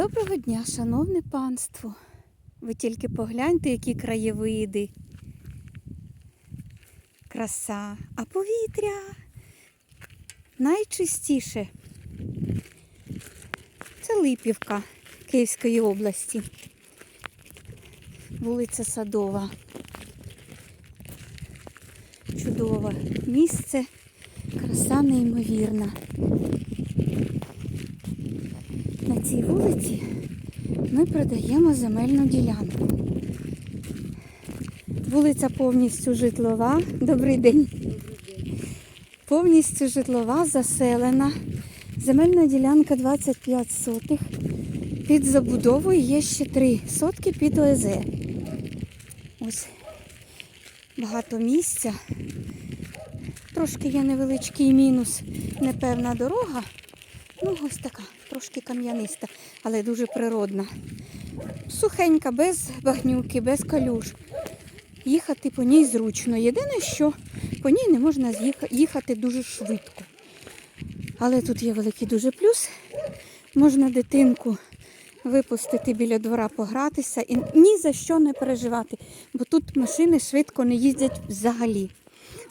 Доброго дня, шановне панство. Ви тільки погляньте, які краєвиди. Краса, а повітря найчистіше. Це Липівка Київської області. Вулиця Садова. Чудове місце, краса неймовірна. Цій вулиці ми продаємо земельну ділянку. Вулиця повністю житлова. Добрий день. Повністю житлова, заселена. Земельна ділянка 25 сотих. Під забудовою є ще 3 сотки під ОЗ. Ось багато місця. Трошки є невеличкий мінус, непевна дорога. Ну, ось така, трошки кам'яниста, але дуже природна. Сухенька, без багнюки, без калюж. Їхати по ній зручно. Єдине, що по ній не можна їхати дуже швидко. Але тут є великий дуже плюс. Можна дитинку випустити біля двора погратися і ні за що не переживати, бо тут машини швидко не їздять взагалі.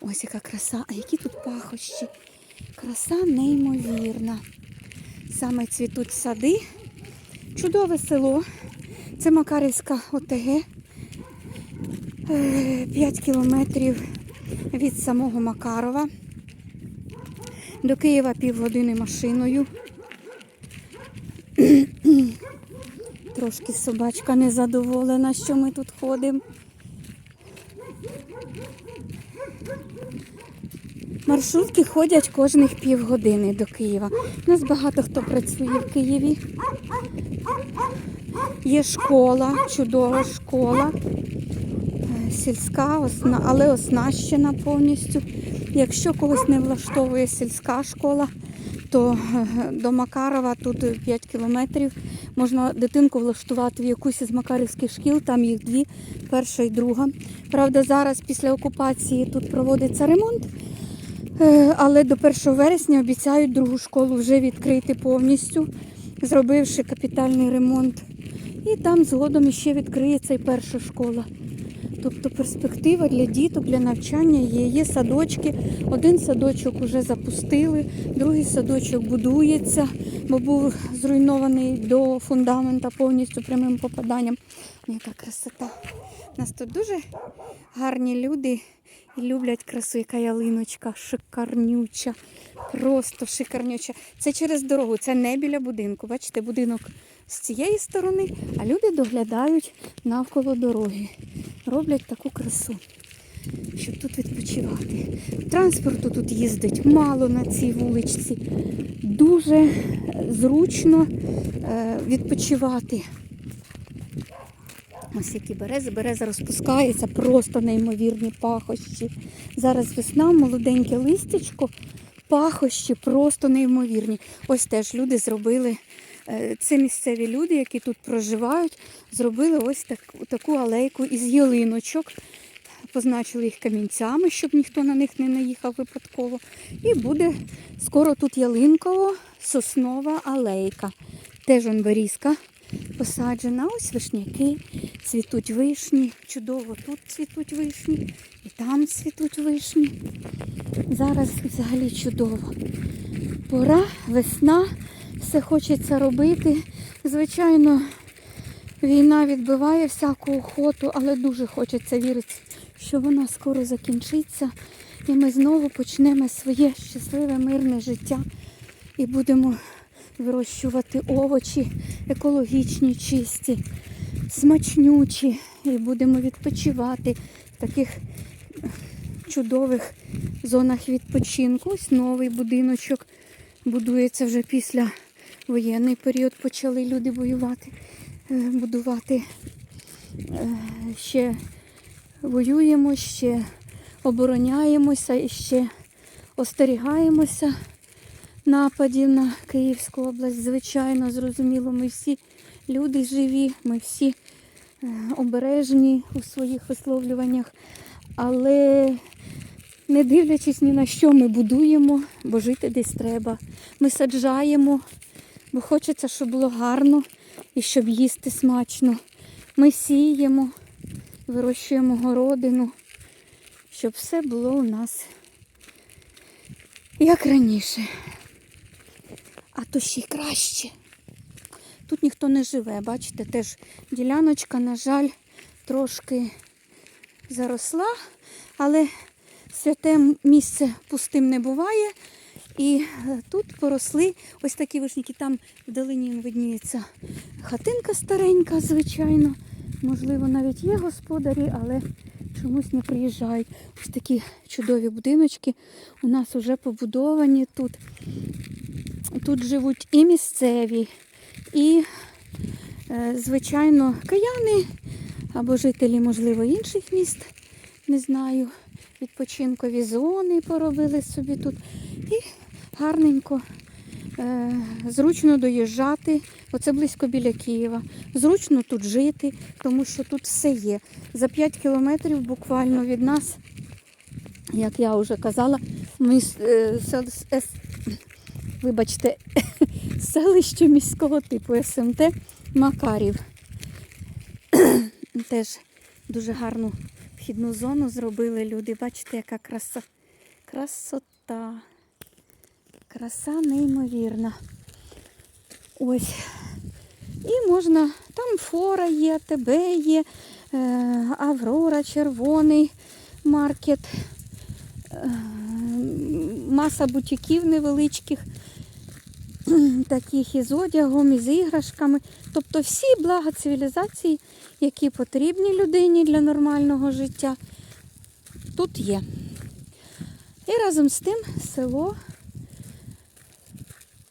Ось яка краса, а які тут пахощі. Краса неймовірна. Саме цвітуть сади. Чудове село. Це Макарівська ОТГ. 5 кілометрів від самого Макарова. До Києва півгодини машиною. Трошки собачка незадоволена, що ми тут ходимо. Маршрутки ходять кожних півгодини до Києва. У нас багато хто працює в Києві. Є школа, чудова школа, е, сільська, але оснащена повністю. Якщо когось не влаштовує сільська школа, то е, до Макарова тут 5 кілометрів. Можна дитинку влаштувати в якусь із макарівських шкіл, там їх дві, перша і друга. Правда, зараз після окупації тут проводиться ремонт. Е, Але до 1 вересня обіцяють другу школу вже відкрити повністю, зробивши капітальний ремонт. І там згодом іще відкриється і перша школа. Тобто перспектива для діток, для навчання є. Є садочки. Один садочок вже запустили, другий садочок будується, бо був зруйнований до фундамента повністю прямим попаданням. Ну, Яка красота. У нас тут дуже гарні люди і люблять красу, яка ялиночка, шикарнюча, просто шикарнюча. Це через дорогу, це не біля будинку. Бачите, будинок з цієї сторони, а люди доглядають навколо дороги. Роблять таку красу, щоб тут відпочивати. Транспорту тут їздить мало на цій вуличці. Дуже зручно е, відпочивати. Ось які берези, береза розпускається, просто неймовірні пахощі. Зараз весна, молоденьке листячко, пахощі просто неймовірні. Ось теж люди зробили, е, це місцеві люди, які тут проживають, зробили ось так, таку алейку із ялиночок. Позначили їх камінцями, щоб ніхто на них не наїхав випадково. І буде скоро тут ялинково соснова алейка. Теж он берізка посаджена. Ось вишняки, цвітуть вишні. Чудово тут цвітуть вишні, і там цвітуть вишні. Зараз взагалі чудово. Пора, весна, все хочеться робити. Звичайно, війна відбиває всяку охоту, але дуже хочеться вірити, що вона скоро закінчиться. І ми знову почнемо своє щасливе, мирне життя і будемо вирощувати овочі екологічні, чисті, смачнючі. І будемо відпочивати в таких чудових зонах відпочинку. Ось новий будиночок будується вже після воєнний період. Почали люди воювати, е, будувати. Е, Ще воюємо, ще обороняємося і ще остерігаємося нападів на Київську область. Звичайно, зрозуміло, ми всі люди живі, ми всі е, обережні у своїх висловлюваннях, але не дивлячись ні на що, ми будуємо, бо жити десь треба. Ми саджаємо, бо хочеться, щоб було гарно і щоб їсти смачно. Ми сіємо, вирощуємо городину, щоб все було у нас як раніше. А то ще й краще. Тут ніхто не живе, бачите, теж діляночка, на жаль, трошки заросла, але святе місце пустим не буває. І е, тут поросли ось такі вишніки. Там вдалині видніється хатинка старенька, звичайно. Можливо, навіть є господарі, але чомусь не приїжджають. Ось такі чудові будиночки у нас вже побудовані тут. Тут живуть і місцеві, і, е, звичайно, каяни або жителі, можливо, інших міст, не знаю. Відпочинкові зони поробили собі тут. І гарненько, е, зручно доїжджати. Оце близько біля Києва. Зручно тут жити, тому що тут все є. За 5 кілометрів буквально від нас, як я вже казала, ми е, вибачте, селище міського типу СМТ Макарів. Теж дуже гарну вхідну зону зробили люди. Бачите, яка краса. Красота. Краса неймовірна. Ось. І можна, там фора є, ТБ є, е, Аврора, червоний маркет, е, маса бутіків невеличких, таких із одягом, із іграшками. Тобто всі блага цивілізації, які потрібні людині для нормального життя, тут є. І разом з тим село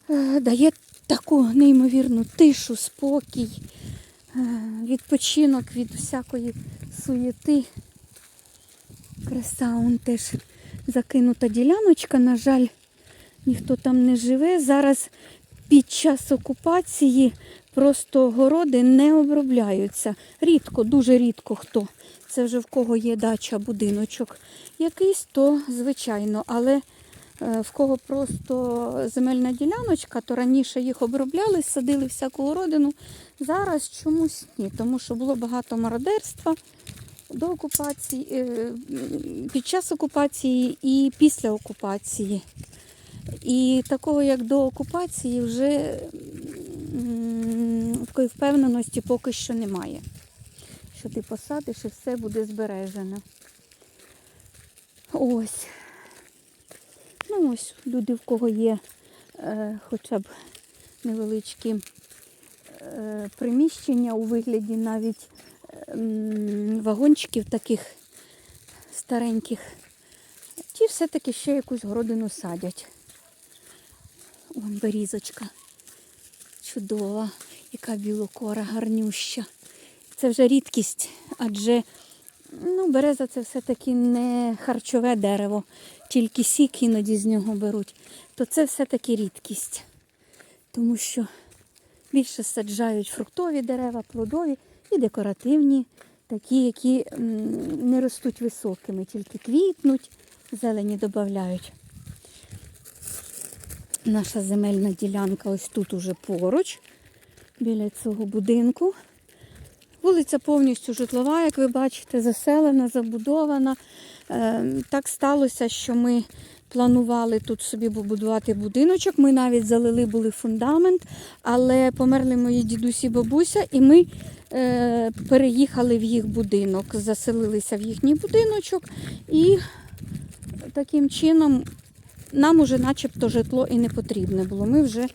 е, дає таку неймовірну тишу, спокій, е, відпочинок від всякої суєти. Краса, он теж закинута діляночка, на жаль, ніхто там не живе. Зараз під час окупації просто городи не обробляються. Рідко, дуже рідко хто. Це вже в кого є дача, будиночок якийсь, то звичайно, але е, в кого просто земельна діляночка, то раніше їх обробляли, садили всяку родину. Зараз чомусь ні, тому що було багато мародерства до окупації, е, під час окупації і після окупації. І такого, як до окупації, вже такої впевненості поки що немає. Що ти посадиш і все буде збережено. Ось. Ну ось люди, в кого є е, хоча б невеличкі е, приміщення у вигляді навіть м, вагончиків таких стареньких, ті все-таки ще якусь городину садять. Вон берізочка. Чудова, яка білокора, гарнюща. Це вже рідкість, адже ну, береза це все-таки не харчове дерево, тільки сік іноді з нього беруть. То це все-таки рідкість. Тому що більше саджають фруктові дерева, плодові і декоративні, такі, які не ростуть високими, тільки квітнуть, зелені додають. Наша земельна ділянка ось тут уже поруч, біля цього будинку. Вулиця повністю житлова, як ви бачите, заселена, забудована. Е, Так сталося, що ми планували тут собі побудувати будиночок. Ми навіть залили були фундамент, але померли мої дідусі бабуся, і ми е, переїхали в їх будинок, заселилися в їхній будиночок і таким чином нам уже начебто житло і не потрібне було. Ми вже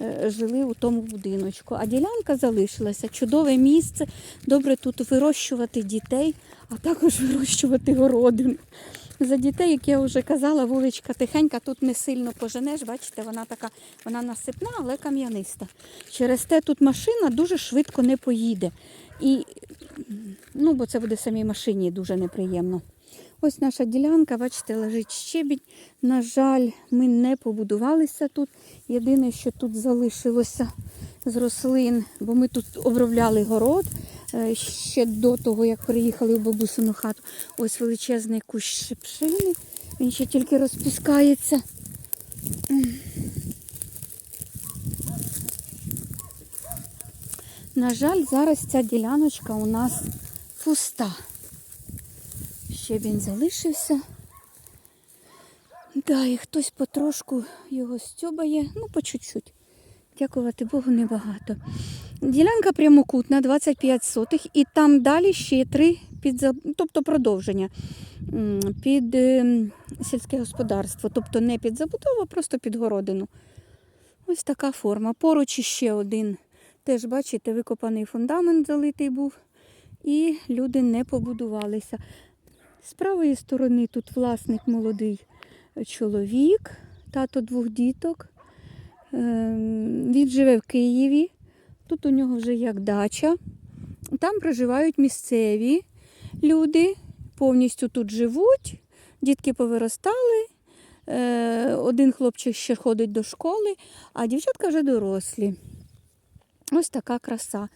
е, жили у тому будиночку. А ділянка залишилася. Чудове місце. Добре тут вирощувати дітей, а також вирощувати городину. За дітей, як я вже казала, вуличка тихенька, тут не сильно поженеш. Бачите, вона така, вона насипна, але кам'яниста. Через те тут машина дуже швидко не поїде. І, ну, бо це буде самій машині дуже неприємно. Ось наша ділянка, бачите, лежить щебінь. На жаль, ми не побудувалися тут. Єдине, що тут залишилося з рослин, бо ми тут обробляли город е, ще до того, як приїхали в бабусину хату. Ось величезний кущ шипшини. Він ще тільки розпускається. На жаль, зараз ця діляночка у нас пуста. Щебінь залишився. Да, і хтось потрошку його стьобає, ну по чуть-чуть. Дякувати Богу, небагато. Ділянка прямокутна, 25 сотих, і там далі ще три під тобто продовження під ем, сільське господарство. Тобто не під забудову, а просто під городину. Ось така форма. Поруч іще один. Теж, бачите, викопаний фундамент залитий був, і люди не побудувалися. З правої сторони тут власник молодий чоловік, тато двох діток. Ем, Він живе в Києві. Тут у нього вже як дача. Там проживають місцеві люди, повністю тут живуть, дітки повиростали. Е, Один хлопчик ще ходить до школи, а дівчатка вже дорослі. Ось така краса.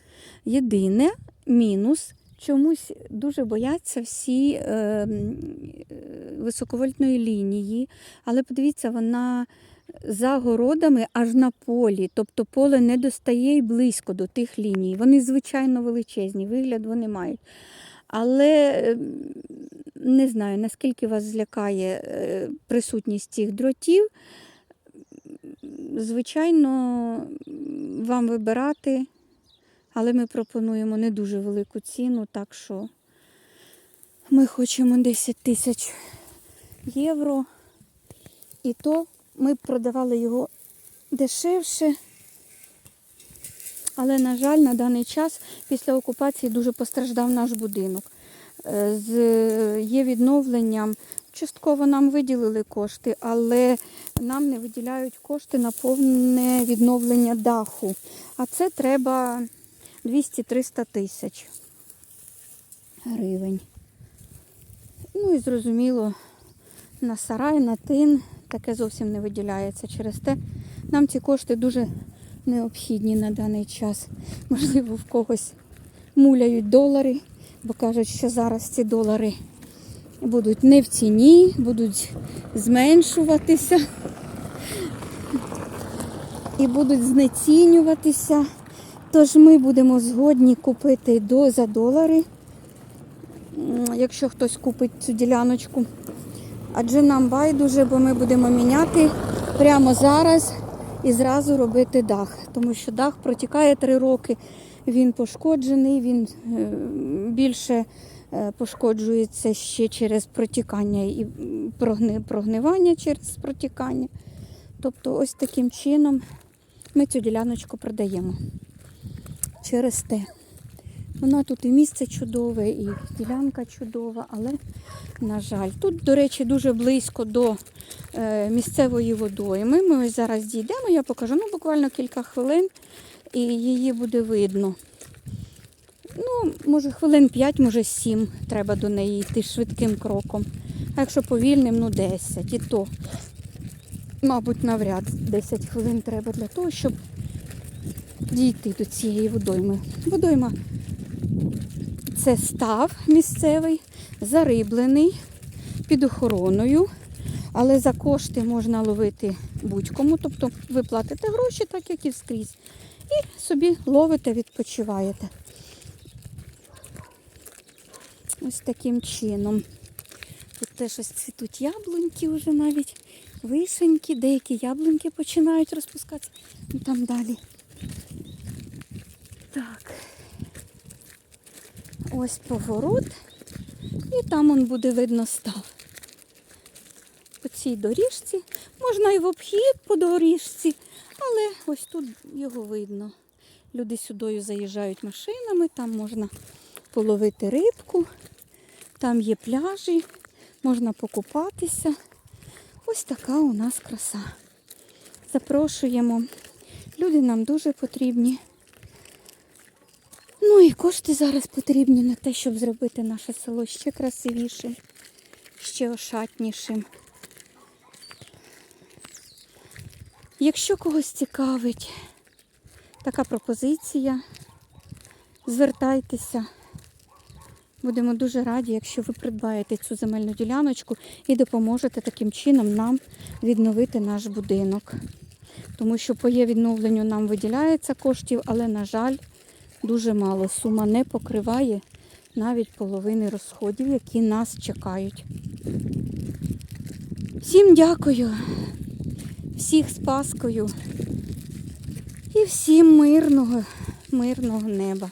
Єдине мінус. Чомусь дуже бояться всі е, е, високовольтної лінії, але подивіться, вона за городами аж на полі, тобто поле не достає й близько до тих ліній. Вони звичайно величезні, вигляд вони мають. Але ем, не знаю, наскільки вас злякає е, присутність цих дротів. Звичайно, вам вибирати, але ми пропонуємо не дуже велику ціну, так що ми хочемо 10 тисяч євро. І то ми б продавали його дешевше. Але, на жаль, на даний час після окупації дуже постраждав наш будинок. Е, З є відновленням. Частково нам виділили кошти, але нам не виділяють кошти на повне відновлення даху. А це треба 200-300 тисяч гривень. Ну і зрозуміло, на сарай, на тин таке зовсім не виділяється. Через те нам ці кошти дуже необхідні на даний час. Можливо, в когось муляють долари, бо кажуть, що зараз ці долари будуть не в ціні, будуть зменшуватися і будуть знецінюватися. Тож ми будемо згодні купити до за долари, якщо хтось купить цю діляночку. Адже нам байдуже, бо ми будемо міняти прямо зараз і зразу робити дах. Тому що дах протікає три роки, він пошкоджений, він е, більше пошкоджується ще через протікання і прогни- прогнивання через протікання. Тобто ось таким чином ми цю діляночку продаємо. Через те. Вона тут і місце чудове, і ділянка чудова, але, на жаль, тут, до речі, дуже близько до е, місцевої водойми. Ми ось зараз дійдемо, я покажу ну, буквально кілька хвилин, і її буде видно. Може, хвилин 5, може 7 треба до неї йти швидким кроком. А якщо повільним, ну 10. І то, мабуть, навряд 10 хвилин треба для того, щоб дійти до цієї водойми. Водойма це став місцевий, зариблений, під охороною, але за кошти можна ловити будь-кому. Тобто ви платите гроші, так як і скрізь, і собі ловите, відпочиваєте. Ось таким чином. Тут теж ось цвітуть яблуньки вже навіть, вишеньки, деякі яблуньки починають розпускатися. Ну, там далі. Так. Ось поворот. І там он буде видно став. По цій доріжці. Можна і в обхід по доріжці, але ось тут його видно. Люди сюдою заїжджають машинами, там можна половити рибку, там є пляжі, можна покупатися. Ось така у нас краса. Запрошуємо. Люди нам дуже потрібні. Ну і кошти зараз потрібні на те, щоб зробити наше село ще красивішим, ще ошатнішим. Якщо когось цікавить така пропозиція, звертайтеся. Будемо дуже раді, якщо ви придбаєте цю земельну діляночку і допоможете таким чином нам відновити наш будинок. Тому що по є відновленню нам виділяється коштів, але, на жаль, дуже мало. Сума не покриває навіть половини розходів, які нас чекають. Всім дякую, всіх з Паскою і всім мирного, мирного неба.